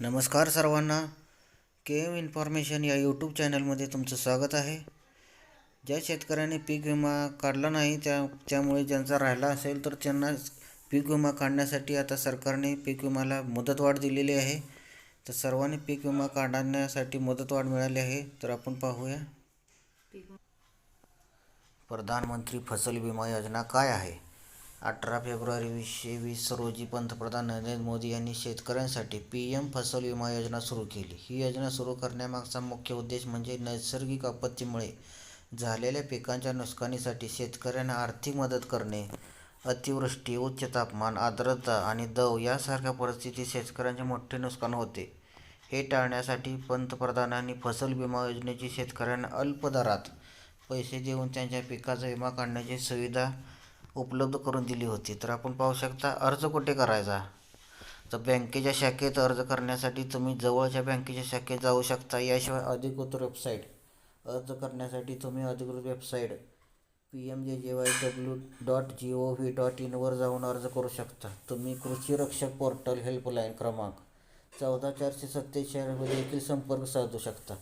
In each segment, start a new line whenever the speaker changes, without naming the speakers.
नमस्कार सर्वांना. K M information या यूट्यूब चॅनलमध्ये तुमचं स्वागत आहे. ज्या शेतकऱ्याने पीक विमा काढला नाही त्या त्यामुळे ज्यांचा राहिला असेल तर त्यांना पीक विमा काढण्यासाठी आता सरकारने पीक विमाला मुदतवाढ दिलेली आहे. तर सर्वांनी पीक विमा काढण्यासाठी मुदतवाढ मिळाली आहे तर आपण पाहूया. प्रधानमंत्री फसल विमा योजना काय आहे? अठरा फेब्रुवारी वीसशे वीस रोजी पंतप्रधान नरेंद्र मोदी यांनी शेतकऱ्यांसाठी पी एम फसल विमा योजना सुरू केली. ही योजना सुरू करण्यामागचा मुख्य उद्देश म्हणजे नैसर्गिक आपत्तीमुळे झालेल्या पिकांच्या नुकसानीसाठी शेतकऱ्यांना आर्थिक मदत करणे अतिवृष्टी उच्च तापमान आर्द्रता आणि दव यासारख्या परिस्थितीत शेतकऱ्यांचे मोठे नुकसान होते. हे टाळण्यासाठी पंतप्रधानांनी फसल विमा योजनेची शेतकऱ्यांना अल्प दरात पैसे देऊन त्यांच्या पिकाचा विमा काढण्याची सुविधा उपलब्ध करून दिली होती. तर आपण पाहू शकता अर्ज कुठे करायचा? तर बँकेच्या शाखेत अर्ज करण्यासाठी तुम्ही जवळच्या बँकेच्या शाखेत जाऊ शकता. याशिवाय अधिकृत वेबसाईट. अर्ज करण्यासाठी तुम्ही अधिकृत website P M J J Y W dot G O V dot इनवर जाऊन अर्ज करू शकता. तुम्ही कृषी रक्षक पोर्टल हेल्पलाईन क्रमांक चौदा चारशे सत्तेचाळीसवर देखील संपर्क साधू शकता.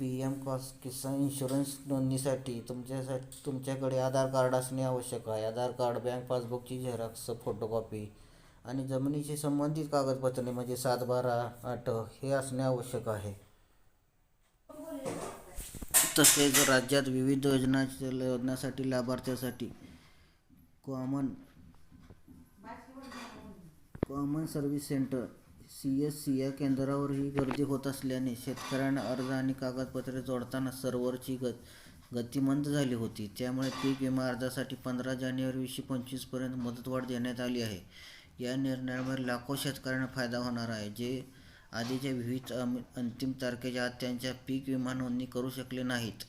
पी एम कॉस किसान इन्शुरन्स नोंदणीसाठी तुमच्यासाठी तुमच्याकडे आधार कार्ड असणे आवश्यक आहे. आधार कार्ड बँक पासबुकची झेरॉक्स फोटोकॉपी आणि जमिनीशी संबंधित कागदपत्रे म्हणजे सात बारा आठ हे असणे आवश्यक आहे. तसेच राज्यात विविध योजना योजनासाठी लाभार्थ्यासाठी common common service centre C S C या केंद्रावरही गर्दी होत असल्याने शेतकऱ्यांना अर्ज आणि कागदपत्रे जोडताना सर्व्हरची ग गतिमंद झाली होती. त्यामुळे पीक विमा अर्जासाठी पंधरा जानेवारी वीसशे पंचवीसपर्यंत मुदतवाढ देण्यात आली आहे. या निर्णयामुळे लाखो शेतकऱ्यांना फायदा होणार आहे जे आधीच्या विविध अंतिम तारखेच्या आत त्यांच्या पीक विमा नोंदणी करू शकले नाहीत.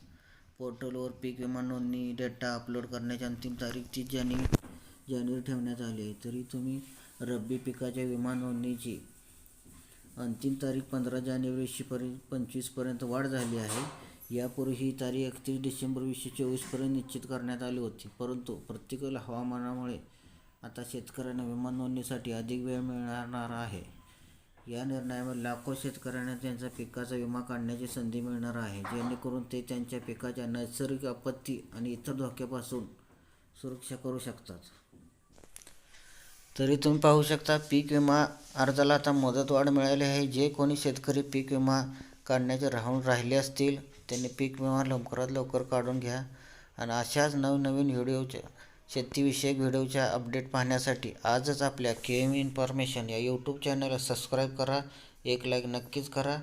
पोर्टलवर पीक विमा नोंदणी डेटा अपलोड करण्याची अंतिम तारीख तीस जानेवारी जानेवारी ठेवण्यात आली आहे. तरी तुम्ही रब्बी पिकाच्या विमा नोंदणीची अंतिम तारीख पंधरा जानेवारी वीसशेपर्यंत पंचवीसपर्यंत वाढ झाली आहे. यापूर्वी ही तारीख एकतीस डिसेंबर वीसशे चोवीसपर्यंत निश्चित करण्यात आली होती. परंतु प्रतिकूल हवामानामुळे आता शेतकऱ्यांना विमा नोंदणीसाठी अधिक वेळ मिळणार आहे. या निर्णयामुळे लाखो शेतकऱ्यांना त्यांच्या पिकाचा विमा काढण्याची संधी मिळणार आहे. जेणेकरून ते त्यांच्या पिकाच्या नैसर्गिक आपत्ती आणि इतर धोक्यापासून सुरक्षा करू शकतात. तरी तुम्ही पाहू शकता पीक विमा अर्जाला आता मुदतवाढ मिळाली आहे. जे कोणी शेतकरी पीक विमा काढण्याचे राहून राहिले असतील त्यांनी पीक विमा लवकरात लवकर काढून घ्या. आणि अशाच नवनवीन व्हिडिओच्या शेतीविषयक व्हिडिओच्या अपडेट पाहण्यासाठी आजच आपल्या के एम इन्फॉर्मेशन या यूट्यूब चॅनलला सबस्क्राईब करा. एक लाईक नक्कीच करा.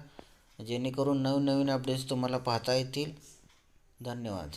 जेणेकरून नवनवीन अपडेट्स तुम्हाला पाहता येतील. धन्यवाद.